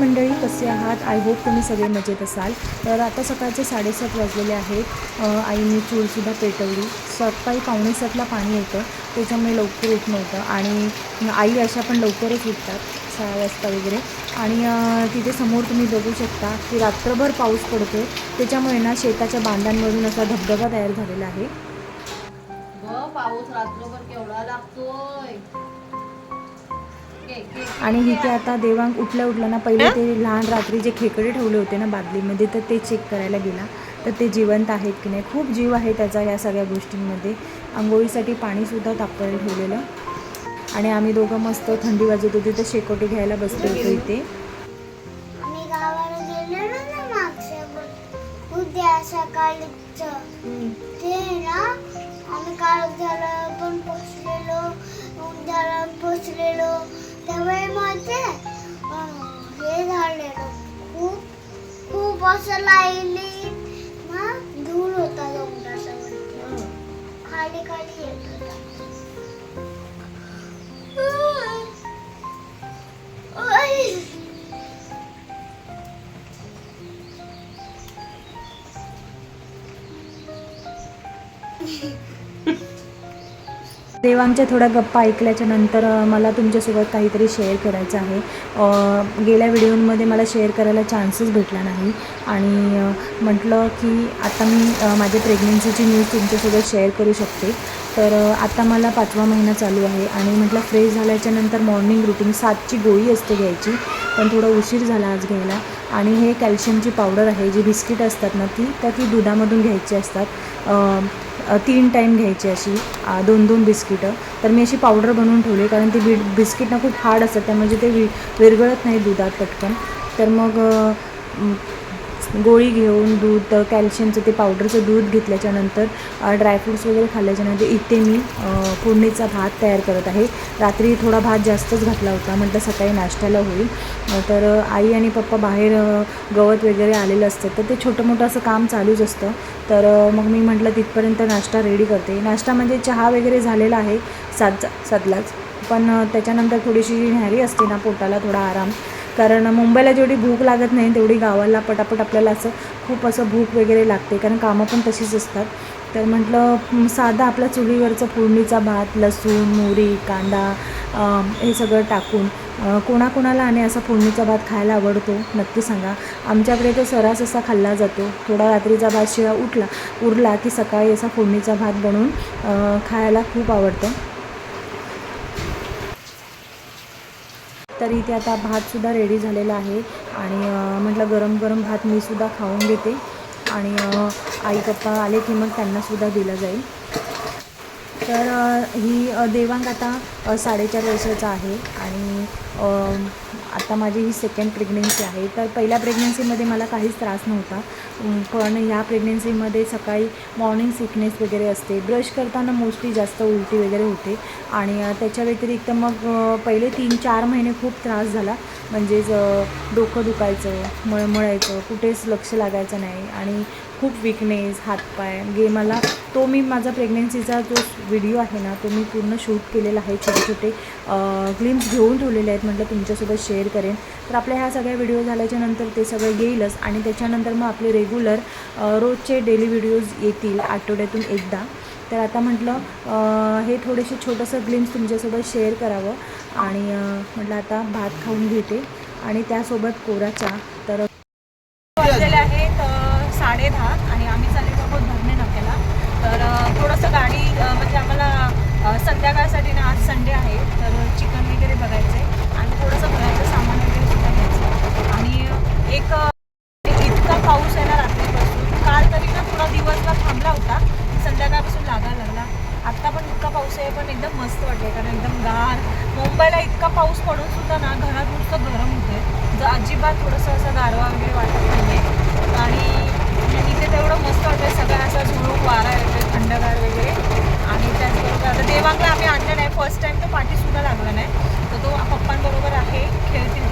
मंडळी कसे आहात? आय होप तुम्ही सगळे मजेत असाल. तर आता सकाळचे साडेसात वाजलेले आहेत. आईनी आईने चूलसुद्धा पेटवली. सकाळी पावणे सातला पाणी येतं. त्याच्यामुळे लवकर उठ नव्हतं आणि आई अशा पण लवकरच उठतात सहा वाजता वगैरे. आणि तिथे समोर तुम्ही बघू शकता की रात्रभर पाऊस पडतो त्याच्यामुळे ना शेताच्या बांधांमधून असा धबधबा तयार झालेला आहे. पाऊस रात्रभर केवढा लागतोय. आणि के. इथे आता देवांग उठल्या उठल्या ना पहिले ते लहान रात्री जे खेकडे ठेवले होते ना बादलीमध्ये तर ते चेक करायला गेला. तर ते जिवंत आहेत की नाही? खूप जीव आहे त्याचा या सगळ्या गोष्टींमध्ये. आंघोळीसाठी पाणीसुद्धा तापवायला ठेवलेलं. आणि आम्ही दोघं मस्त थंडी वाजत होती तर शेकोटी घ्यायला बसलो होतो इथे. आम्ही गावाला गेलेलो ना मागच्या उद्या सकाळीच ते ना आम्ही काळ झाला पण पोचलेलो उद्याला पोचलेलो त्यावेळी देवांच्या थोड्या गप्पा ऐकल्याच्या नंतर मला तुमच्यासोबत काहीतरी शेअर करायचं आहे. गेल्या व्हिडिओमध्ये मला शेअर करायला चान्सच भेटला नाही. आणि म्हटलं की आता मी माझ्या प्रेग्नन्सीची न्यूज तुमच्यासोबत शेअर करू शकते. तर आता मला पाचवा महिना चालू आहे आणि म्हटलं फ्रेश झाल्याच्यानंतर मॉर्निंग रुटीन सातची गोळी असते घ्यायची. पण थोडा उशीर झाला आज घ्यायला. आणि हे कॅल्शियमची पावडर आहे जी बिस्किट असतात ना ती त्या ती दुधामधून घ्यायची असतात. तीन टाईम घ्यायची अशी दोन दोन बिस्किटं. तर मी अशी पावडर बनवून ठेवली कारण ती बि बिस्किटना खूप हार्ड असतात त्यामुळे ते वि विरघळत नाही दुधात पटकन. तर मग गोळी घेऊन दूध कॅल्शियमचं ते पावडरचं दूध घेतल्याच्यानंतर ड्रायफ्रूट्स वगैरे खाल्ल्याच्यानंतर इथे मी फोडणीचा भात तयार करत आहे. रात्री थोडा भात जास्तच घातला होता म्हटलं सकाळी नाश्त्याला होईल. तर आई आणि पप्पा बाहेर गवत वगैरे आलेलं असतं तर ते छोटं मोठं असं काम चालूच असतं. तर मग मी म्हटलं तिथपर्यंत नाश्ता रेडी करते. नाश्ता म्हणजे चहा वगैरे झालेला आहे सात सातलाच. पण त्याच्यानंतर थोडीशी न्यारी असते ना पोटाला थोडा आराम. कारण मुंबईला जेवढी भूक लागत नाही तेवढी गावाला पटापट आपल्याला असं खूप असं भूक वगैरे लागते. कारण कामं पण तशीच असतात. तर म्हटलं साधा आपला चुलीवरचं फोडणीचा भात लसूण मोहरी कांदा हे सगळं टाकून कोणाकोणाला आणि असा फोडणीचा भात खायला आवडतो नक्की सांगा. आमच्याकडे तो सरास असा खाल्ला जातो. थोडा रात्रीचा भात शिळा उठला उरला की सकाळी असा फोडणीचा भात बनवून खायला खूप आवडतं. तर इथे आता भातसुद्धा रेडी झालेला आहे. आणि म्हटलं गरम गरम भात मी सुद्धा खाऊन घेते. आणि आई पप्पा आले की मग त्यांनासुद्धा दिला जाईल. तर ही देवांग आता साडेचार वर्षाचा आहे. आणि आता माझी ही सेकंड प्रेग्नेन्सी आहे. तर पहिल्या प्रेग्नेन्सीमध्ये मला काहीच त्रास नव्हता. पण ह्या प्रेग्नेन्सीमध्ये सकाळी मॉर्निंग सिकनेस वगैरे असते. ब्रश करताना मोस्टली जास्त उलटी वगैरे होते. आणि त्याच्या व्यतिरिक्त मग पहिले तीन चार महिने खूप त्रास झाला. म्हणजेच डोकं दुखायचं मळमळायचं कुठेच लक्ष लागायचं नाही. आणि खूप विकनेस हातपाय. गे मला तो मी माझा प्रेग्नेन्सीचा जो व्हिडिओ आहे ना तो मी पूर्ण शूट केलेला आहे छोटे छोटे ग्लिम्स घेऊन ठेवलेले आहेत. म्हटलं तुमच्यासोबत शेअर करेन. तर आपल्या ह्या सगळ्या व्हिडिओ झाल्याच्यानंतर ते सगळं येईलच आणि त्याच्यानंतर मग आपले रेग्युलर रोजचे डेली व्हिडिओज येतील आठवड्यातून एकदा. तर आता म्हटलं हे थोडेसे छोटंसं ग्लिम्स तुमच्यासोबत शेअर करावं आणि म्हटलं आता भात खाऊन घेते आणि त्यासोबत कोरा चहा. तर वाजलेले आहेत साडे दहा आणि आम्ही चाललेलो आहोत भरणे नाक्याला. तर थोडंसं गाडी म्हणजे आम्हाला संध्याकाळसाठी ना आज संडे आहे तर चिकन वगैरे बघायचं आहे आणि थोडंसं एक इतका पाऊस आहे ना रात्रीपासून. काल तरी ना थोडा दिवसभर थांबला होता. संध्याकाळपासून लागायला लागला. आत्ता पण इतका पाऊस आहे पण एकदम मस्त वाटते कारण एकदम गार. मुंबईला इतका पाऊस पडून सुद्धा ना घरात नुसतं गरम होते जर अजिबात थोडंसं असं गारवा वगैरे वाटत नाही आहे आणि म्हणजे इथे तेवढं मस्त वाटतं सगळा असा झुळूक वारा येतोय थंडगार वगैरे. आणि त्याचबरोबर आता देवांगला आम्ही आणलं नाही. फर्स्ट टाईम तो पाठीसुद्धा लागला नाही. तर तो पप्पांबरोबर आहे खेळतील.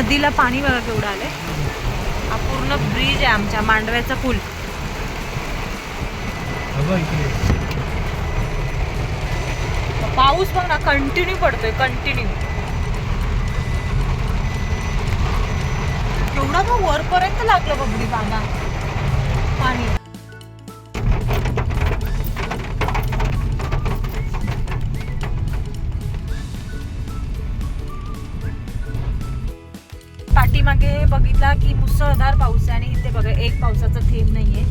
नदीला पाणी बघा केवढं आलंय. हा पूर्ण ब्रिज आहे आमच्या मांडव्याचा पूल. पाऊस बघ ना कंटिन्यू पडतोय कंटिन्यू एवढा का वरपर्यंत लागलं बघडी पाना पाणी. मुसळधार पाऊस आहे आणि इथे बघा एक पावसाचा थेंब नाही आहे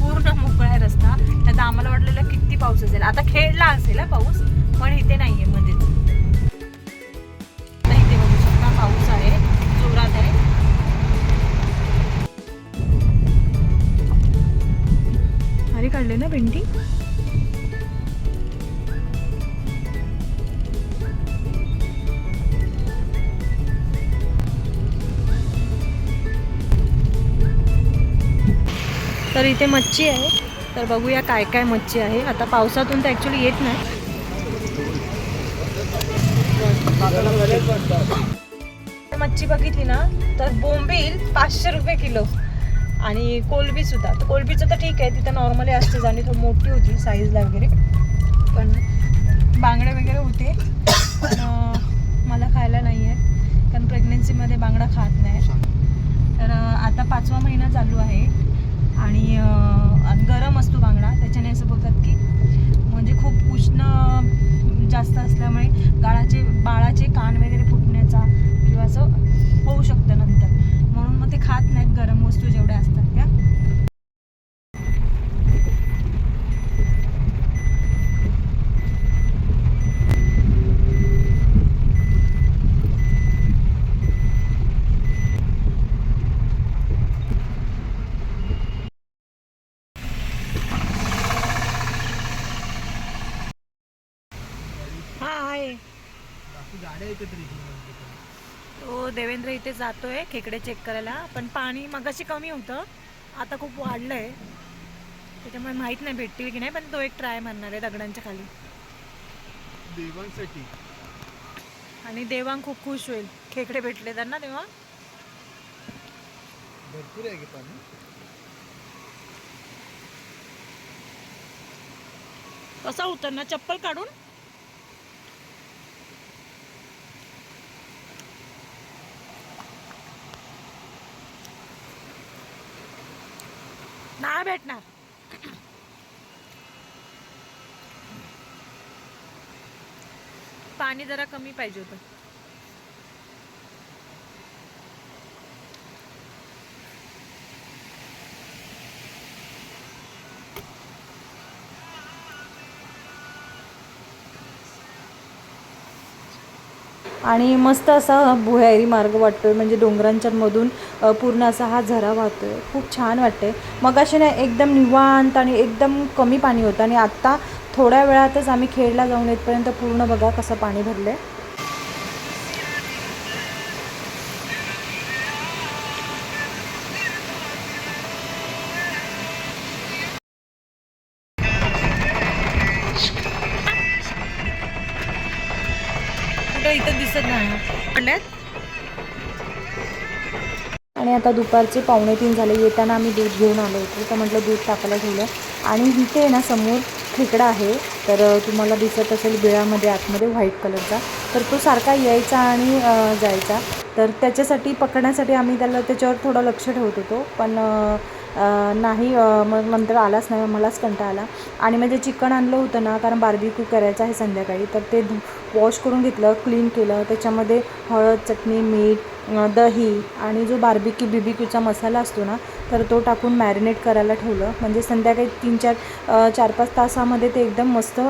पूर्ण मोकळा आहे रस्ता. आता आम्हाला वाटलेलं किती पाऊस असेल. आता खेळला असेल हा पाऊस पण इथे नाहीये मध्येच इथे बघू शकता पाऊस आहे जोरात आहे. अरे काढले ना पेंटिंग तर इथे मच्छी आहे. तर बघूया काय काय मच्छी आहे. आता पावसातून तर ॲक्च्युली येत नाही. मच्छी बघितली ना तर बोंबील पाचशे रुपये किलो. आणि कोलबी सुद्धा. तर कोलबीचं तर ठीक आहे तिथं नॉर्मली असतेच आणि थोडी मोठी होती साईजला वगैरे. पण बांगडे वगैरे होते. पण मला खायला नाही आहे कारण प्रेग्नेन्सीमध्ये बांगडा खात नाही. तर आता पाचवा महिना चालू आहे. आणि गरम असतो बांगडा. त्याच्याने असं बोलतात की म्हणजे खूप उष्ण जास्त असल्यामुळे गाळाचे बाळाचे कान वगैरे फुटण्याचा किंवा असं होऊ शकतं नंतर. म्हणून मग ते खात नाहीत गरम वस्तू जेवढ्या असतात त्या हा आहे देवेंद्र इथे जातोय खेकडे चेक करायला. पण पाणी मगाशी कमी होतं. आता खूप वाढलंय. त्याच्यामुळे माहीत नाही भेटतील की नाही पण तो एक ट्राय मारणार आहे दगडांच्या खाली. देवांसाठी आणि देवांग खूप खुश होईल. खेकडे भेटले त्यांना तेव्हा. भरपूर आहे की पाणी? कसा उतरणार चप्पल काढून नाही भेटणार. पाणी जरा कमी पाहिजे होतं. आणि मस्त असा भुयारी मार्ग वाटतोय म्हणजे डोंगरांच्यामधून पूर्ण असा हा झरा वाहतोय. खूप छान वाटते मग असे ना एकदम निवांत आणि एकदम कमी पाणी होतं आणि आत्ता थोड्या वेळातच आम्ही खेडला जाऊन येतपर्यंत पूर्ण बघा कसं पाणी भरलं आहे इथं दिसत नाही. आणि आता दुपारचे पावणे तीन झाले. येताना आम्ही दूध घेऊन आलो होतो. तर म्हटलं दूध टाकायला ठेवलं. आणि इथे आहे ना समोर खेकडा आहे. तर तुम्हाला दिसत असेल बिळामध्ये आतमध्ये व्हाईट कलरचा. तर तो सारखा यायचा आणि जायचा. तर त्याच्यासाठी पकडण्यासाठी आम्ही त्याला त्याच्यावर थोडं लक्ष ठेवत होतो. पण नाही मग नंतर आलाच नाही मलाच कंटाळा आला. आणि म्हणजे चिकन आणलं होतं ना कारण बार्बिक्यू करायचं आहे संध्याकाळी तर ते वॉश करून घेतलं क्लीन केलं. त्याच्यामध्ये हळद चटणी मीठ दही आणि जो बार्बिक्यू बिबिक्यूचा मसाला असतो ना तर तो टाकून मॅरिनेट करायला ठेवलं. म्हणजे संध्याकाळी तीन चार चार पाच तासामध्ये ते एकदम मस्त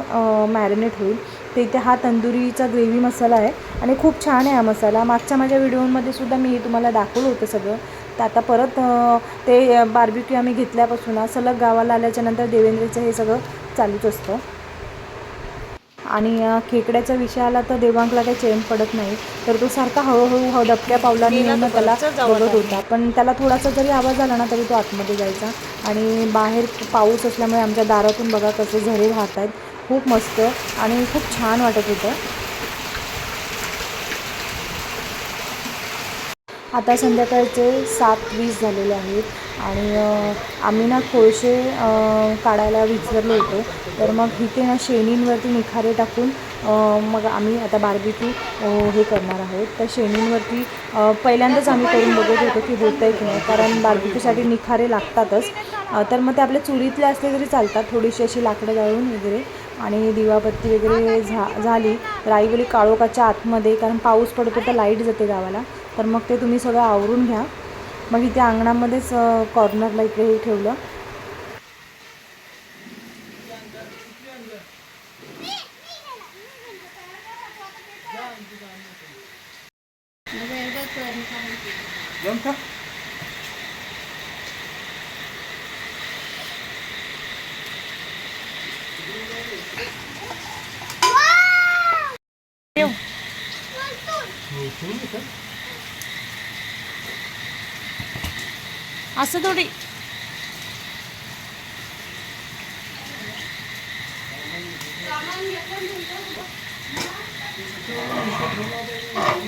मॅरिनेट होईल. ते इथे हा तंदुरीचा ग्रेव्ही मसाला आहे आणि खूप छान आहे हा मसाला. मागच्या माझ्या व्हिडिओमध्ये सुद्धा मी तुम्हाला दाखवलं होतं सगळं. तर आता परत ते बार्बिक्यू आम्ही घेतल्यापासून सलग गावाला आल्याच्यानंतर देवेंद्रचं हे सगळं चालूच असतं. आणि खेकड्याचा विषय आला तर देवांगला काही चेन पडत नाही. तर तो सारखा हळूहळू ह दबक्या पावलाने येऊन त्याला बघत. होता. पण त्याला थोडासा जरी आवाज आला ना तरी तो आतमध्ये जायचा. आणि बाहेर पाऊस असल्यामुळे आमच्या दारातून बघा कसे झरे वाहत आहेत खूप मस्त आणि खूप छान वाटत होतं. आता संध्याकाळचे सात वीस झालेले आहेत आणि आम्ही ना कोळसे काढायला विसरलो होतो. तर मग इथे ना शेणींवरती निखारे टाकून मग आम्ही आता बार्बिक्यू हे करणार आहोत. तर शेणींवरती पहिल्यांदाच आम्ही करून बघत होतो की होतं आहे की नाही कारण बार्बिक्यूसाठी निखारे लागतातच. तर मग ते आपल्या चुलीतले असले तरी चालतात थोडीशी अशी लाकडं जाळून वगैरे आणि दिवाबत्ती वगैरे झा झाली. तर काळोखाच्या आतमध्ये कारण पाऊस पडतो तर लाइट जाते गावाला. तर मग ते तुम्ही सगळं आवरून घ्या. मग इथे अंगणामध्येच कॉर्नरला इकडे हे ठेवलं. जाऊन असं थोडी.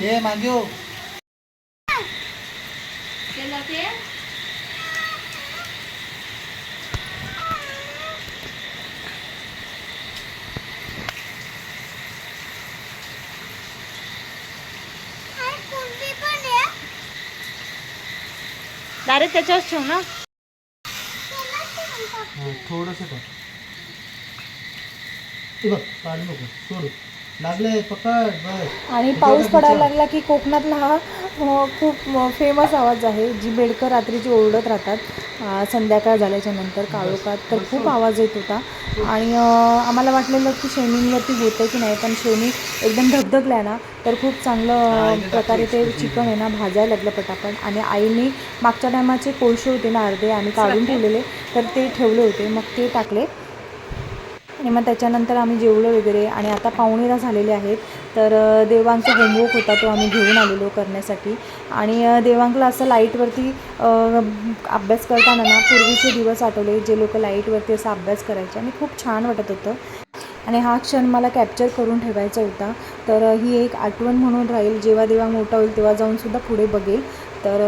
ये मागे हो केलं ते आणि कुंडी पण आहे डायरेक्ट त्याच्यावर ठेव ना. थोडस का हे बघ काढू नको सोडू लागले पकड बस. आणि पाऊस पडायला लागला की कोकणातला हा खूप फेमस आवाज आहे जी बेडकर रात्रीची ओरडत राहतात. संध्याकाळ झाल्याच्यानंतर काळोखात तर खूप आवाज येत होता. आणि आम्हाला वाटलेलं की शेणींवरती होतं की नाही पण शेणी एकदम धगधगल्या ना तर खूप चांगलं प्रकारे ते चिकन आहे ना भाजायला लागलं पटापट. आणि आईने मागच्या टायमाचे कोळसे होते ना अर्धे आम्ही काढून ठेवलेले तर ते ठेवले होते. मग ते टाकले. आणि मग त्याच्यानंतर आम्ही जेवलो वगैरे आणि आता पाहुणेला झालेले आहेत. तर देवांचा होमवर्क होता तो आम्ही घेऊन आलेलो करण्यासाठी. आणि देवांकला असं लाईटवरती अभ्यास करताना ना पूर्वीचे दिवस आठवले जे लोक लाईटवरती असा अभ्यास करायचे आणि खूप छान वाटत होतं. आणि हा क्षण मला कॅप्चर करून ठेवायचा होता. तर ही एक आठवण म्हणून राहील जेव्हा देवा मोठा होईल तेव्हा जाऊनसुद्धा पुढे बघेल. तर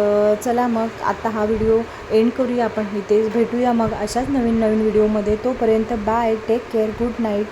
चला मग आता हा व्हिडिओ एंड करूया आपण. इथेच भेटूया मग अशाच नवीन नवीन व्हिडिओमध्ये. तोपर्यंत bye take care good night